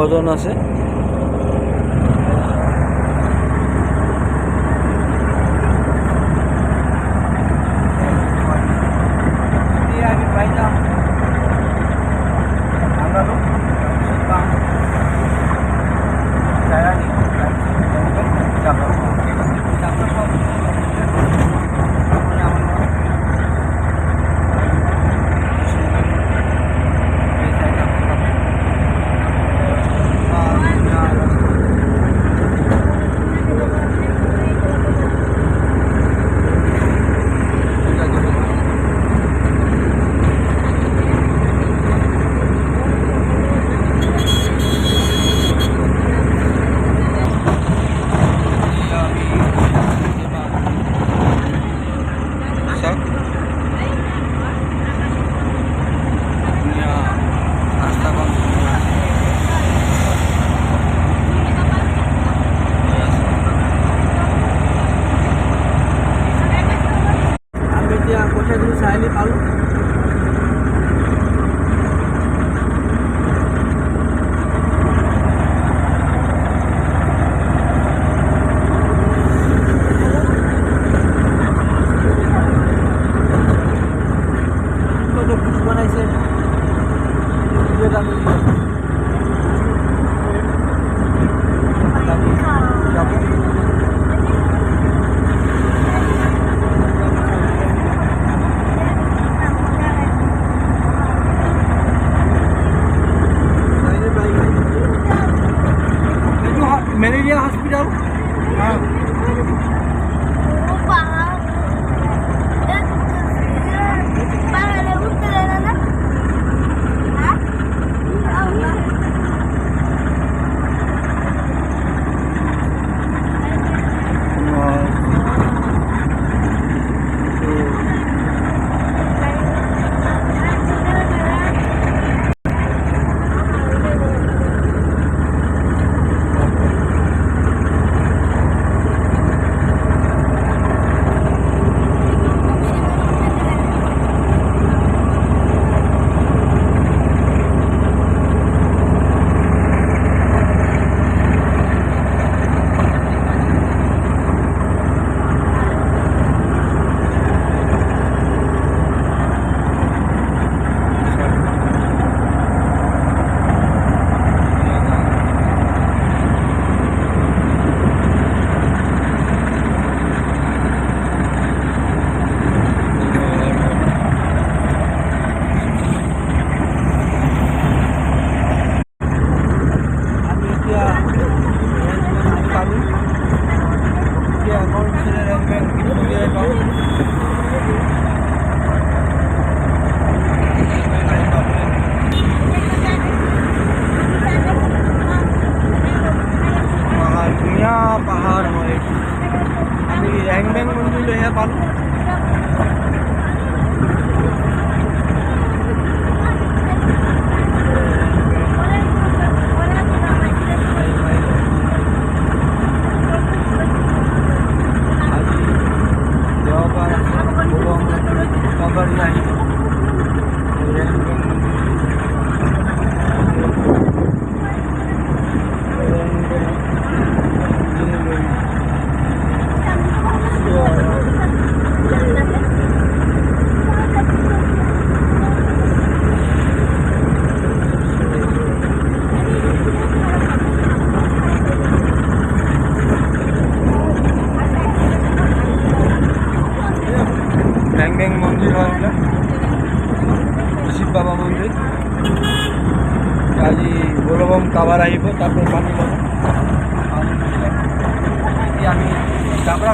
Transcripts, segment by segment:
গজন আছে। وتدرسها للأرض Oh,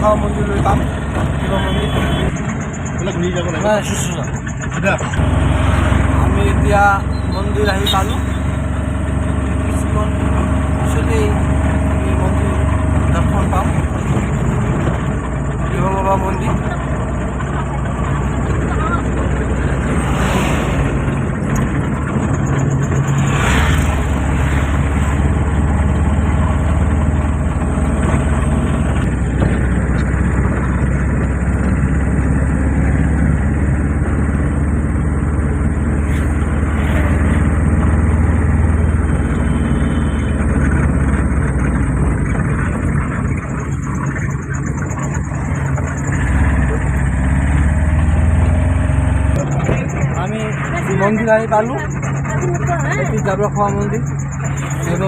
খাওয়া হ্যাঁ, মন্দির লইতাম আমি এতিয়া মন্দিৰ আহি পালোঁ কিছুমান পিছতেই আমি মন্দিৰ দৰ্শন পাম শিৱ বাবা মন্দিৰ মন্দিৰ আহি পালোঁ এইটো জাবৰখোৱা মন্দিৰ শিৱ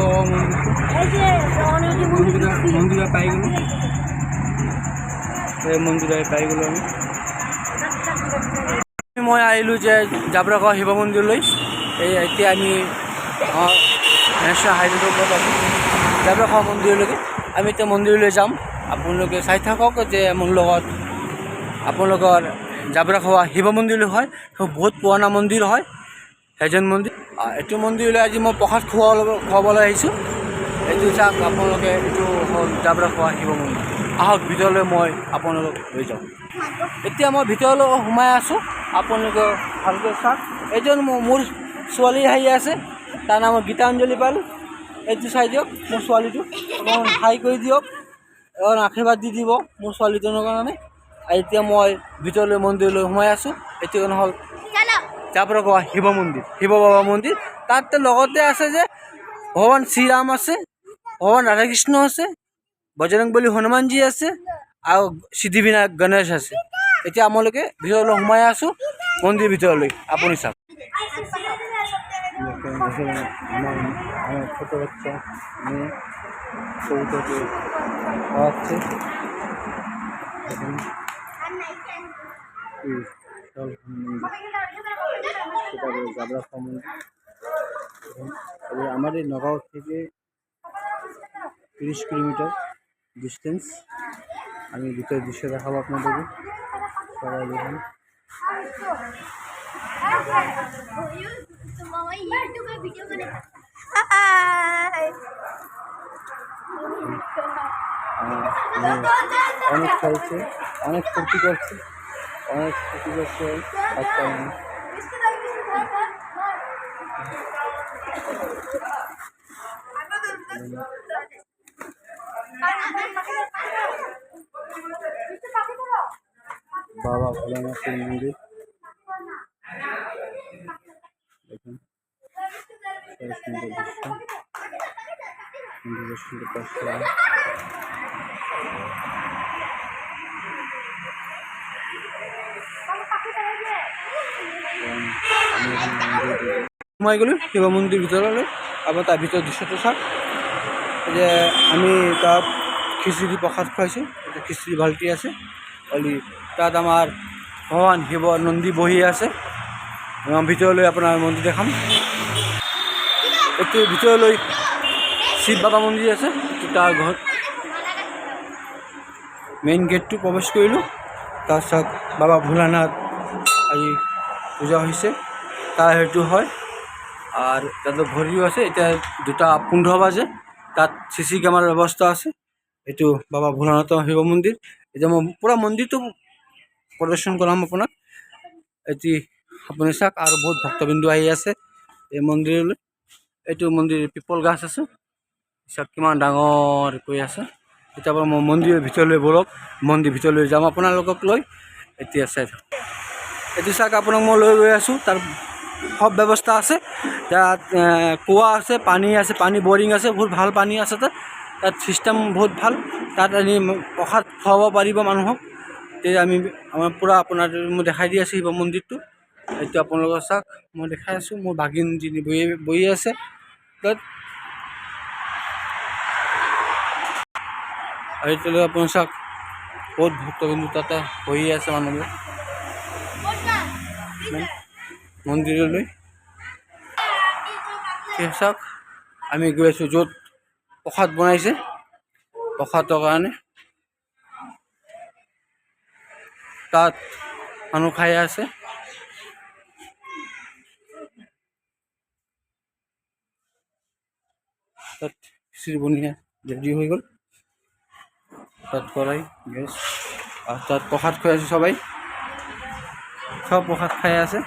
মন্দিৰটো মন্দিৰ মন্দিৰ পাই গ'লোঁ এই আমি। মই আহিলোঁ যে জাবৰখোৱা শিৱ মন্দিৰলৈ এই এতিয়া আমি নেশ্যনেল হাইৱেটোৰ ওপৰত মন্দিৰলৈকে আমি এতিয়া মন্দিৰলৈ যাম। আপোনালোকে চাই থাকক যে মোৰ লগত, আপোনালোকৰ জাবৰখোৱা শিৱ মন্দিৰ হয় বহুত পুৰণা মন্দিৰ হয় সেইজন মন্দিৰ। এইটো মন্দিৰলৈ আজি মই প্ৰসাদ খোৱা খুৱাবলৈ আহিছোঁ। এইটো চাওক আপোনালোকে এইটো হ'ল জাবৰখোৱা শিৱ মন্দিৰ। আহক, ভিতৰলৈ মই আপোনালোকক লৈ যাওঁ। এতিয়া মই ভিতৰলৈ সোমাই আছোঁ, আপোনালোকে ভালকৈ চাওক। এইজন মোৰ- ছোৱালী আহি আছে, তাৰ নাম গীতাঞ্জলি পাল। এইটো চাই দিয়ক, মোৰ ছোৱালীটো। অকণমান হাই কৰি দিয়ক। অকণ আশীৰ্বাদ দি দিব মোৰ ছোৱালীজনৰ কাৰণে। এতিয়া মই ভিতৰলৈ মন্দিৰলৈ সোমাই আছোঁ। এইটো হ'ল জাবৰখোৱা শিৱ মন্দিৰ। শিৱ বাবা মন্দিৰ। তাত লগতে আছে যে ভগৱান শ্ৰীৰাম আছে ভগৱান ৰাধাকৃষ্ণ আছে বজৰংবলী হনুমানজী আছে আৰু সিদ্ধিবিনায়ক গণেশ আছে। এতিয়া আমালোকে ভিতৰলৈ সোমাই আছোঁ মন্দিৰ ভিতৰলৈ। আপুনি চাওক। আমার আমার ছোটো বাচ্চা মেয়ে ছবিটাকে খাওয়াচ্ছে তবে আমার এই নগাঁও থেকে তিরিশ কিলোমিটার ডিস্টেন্স আমি ভিতরের দৃশ্য দেখাবো আপনাদেরকে সবাই দেখুন। অনেক খেলছে অনেক ফুর্তি করছে। অনেক ফুর্তি করছে বাচ্চা মানুষ বাবা ভোলানাথের মন্দির দেখুন কত সুন্দর দৃশ্য মন্দিরের সুন্দর সোমাই গ'লোঁ, শিৱ মন্দিৰ ভিতৰলৈ আপোনাৰ তাৰ ভিতৰত দৃশ্যটো চাওক। যে আমি তাত খিচিৰি প্ৰসাদ খুৱাইছোঁ। এটা খিচিৰি ভালটি আছে। অলি তাত আমাৰ ভগৱান শিৱ নন্দী বহি আছে। ভিতৰলৈ আপোনাৰ মন্দিৰ দেখাম। এইটো ভিতৰলৈ শিৱ বাবা মন্দিৰ আছে। তাৰ ঘৰত মেইন গেটটো প্ৰৱেশ কৰিলোঁ। তাৰপিছত বাবা ভোলানাথ আজি পূজা হৈছে তাৰ সেইটো হয়। আর তাদের ঘড়িও আছে, এটা দুটা পোন্ধৰ বাজে তাত চি চি কেমেৰাৰ ব্যৱস্থা আছে। এইটো বাবা ভোলানাথ শিৱ মন্দিৰ এতিয়া মই পূৰা মন্দিৰটো প্ৰদৰ্শন কৰাম আপোনাক এটি আপুনি চাওক আৰু বহুত ভক্তবিন্দু আহি আছে এই মন্দিৰলৈ এইটো মন্দিৰ পিপল গাছ আছে চাওক কিমান ডাঙৰকৈ আছে। এতিয়া পৰা মই মন্দিৰৰ ভিতৰলৈ ব'লক, মন্দিৰ ভিতৰলৈ যাম আপোনালোকক লৈ। এতিয়া চাই এইটো চাওক আপোনাক মই লৈ গৈ আছোঁ, তাৰ সব ব্যৱস্থা আছে। তাত কুঁৱা আছে, পানী আছে, পানী বৰিং আছে, বহুত ভালো পানী আছে তাত। তাত ছিষ্টেম বহুত ভালো, তাত আনি প্ৰসাদ খুৱাব পাৰিব মানুহক। তেতিয়া আমি, আমাৰ পূৰা আপোনাৰ মই দেখাই দি আছোঁ শিৱ মন্দিৰটো। এইটো আপোনালোকৰ চাওক, মই দেখাই আছোঁ, মোৰ ভাগিন যিনি বহি বহি আছে। তাত আৰু এইটো আপুনি চাওক, বহুত ভক্তবিন্দু তাতে বহি আছে মানুহবোৰ। ঠিক আছে চাওক আমি গৈ আছোঁ য'ত প্ৰসাদ বনাইছে। প্ৰসাদৰ কাৰণে তাত মানুহ খাই আছে তাত খিচিৰি বনিয়া ৰেডি হৈ গ'ল। তাত কৰাই গেছ আৰু তাত প্ৰসাদ খুৱাই আছে সবাই। সব প্ৰসাদ খাই আছে।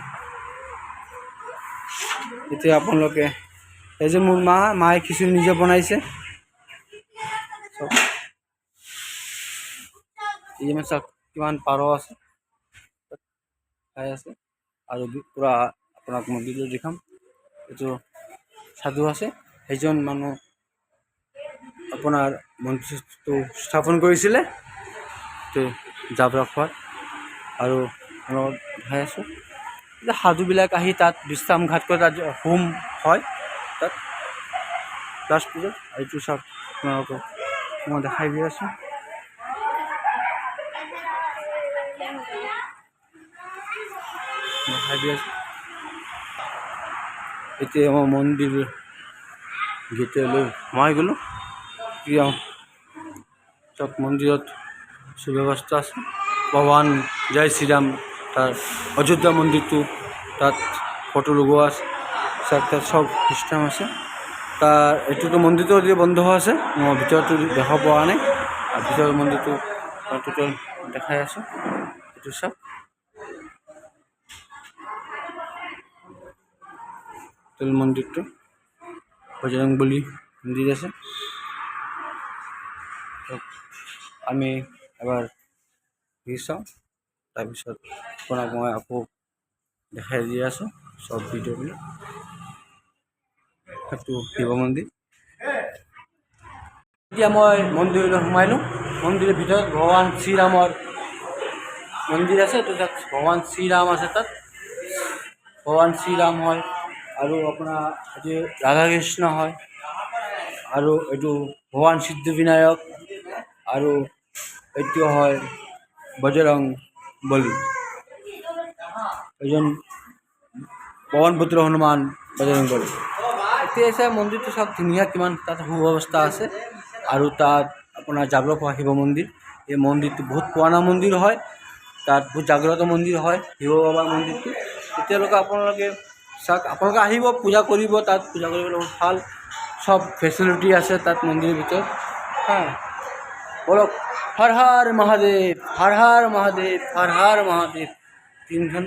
এতিয়া আপোনালোকে। এই যে মোৰ মা, মায়ে খিচিৰি নিজে বনাইছে। এই যে চাওক, কিমান পাৰ আছে। খাই আছে। আৰু পূৰা আপোনাক মন্দিৰলৈ দেখাম। এইটো সাধু আছে। সেইজন মানুহ আপোনাৰ মন্দিৰটো স্থাপন কৰিছিলে। এইটো জাবৰা খোৱাত আৰু লগত দেখাই আছোঁ। সাধুবিলাক আহি তাত বিশ্ৰাম ঘাট কৰে তাত হোম হয়। তাত লাষ্ট পূজাত এইটো চাওক আপোনালোকক মই দেখাই দি আছোঁ। দেখাই দি আছোঁ। এতিয়া মই মন্দিৰ ভিতৰলৈ সোমাই গ'লোঁ। এতিয়া তাত মন্দিৰত সুব্যৱস্থা আছে। ভগৱান জয় শ্ৰীৰাম। তাৰ অযোধ্যা মন্দিৰটো তাত ফটো লগোৱা আছে তাত চব ছিষ্টেম আছে। তাৰ এইটোতো মন্দিৰটো এতিয়া বন্ধ হৈ আছে মই ভিতৰতো দেখা পোৱা নাই। আৰু ভিতৰৰ মন্দিৰটো টোটেল দেখাই আছোঁ এইটো চাওক তেল মন্দিৰটো বজৰং বলী মন্দিৰ আছে। আমি এবাৰ ঘূৰি চাওঁ তাৰপিছত আপোনাক মই আকৌ দেখাই দি আছোঁ চব ভিডিঅ'বিলাক। সেইটো শিৱ মন্দিৰ। এতিয়া মই মন্দিৰলৈ সোমাইলোঁ। মন্দিৰৰ ভিতৰত ভগৱান শ্ৰীৰামৰ মন্দিৰ আছে তো তাত ভগৱান শ্ৰীৰাম আছে তাত। ভগৱান শ্ৰীৰাম হয় আৰু আপোনাৰ এইটো ৰাধাকৃষ্ণ হয় আৰু এইটো ভগৱান সিদ্ধিবিনায়ক আৰু এইটো হয় বজৰং বলী। এজন পৱন পুত্ৰ হনুমান বজৰং বলী। এতিয়া চাই মন্দিৰটো চাওক ধুনীয়া কিমান তাত সুব্যৱস্থা আছে। আৰু তাত আপোনাৰ জাগ্ৰত শিৱ মন্দিৰ এই মন্দিৰটো বহুত পুৰণা মন্দিৰ হয়। তাত বহুত জাগ্ৰত মন্দিৰ হয় শিৱ বাবাৰ মন্দিৰটো তেতিয়ালৈকে আপোনালোকে চাওক, আপোনালোকে আহিব, পূজা কৰিব, তাত পূজা কৰিবলৈ ভালো। চব ফেচিলিটি আছে তাত মন্দিৰৰ ভিতৰত। হা, বলক। হৰ হর মহাদেব হর হর মহাদেব হর হর মহাদেব। তিনিখন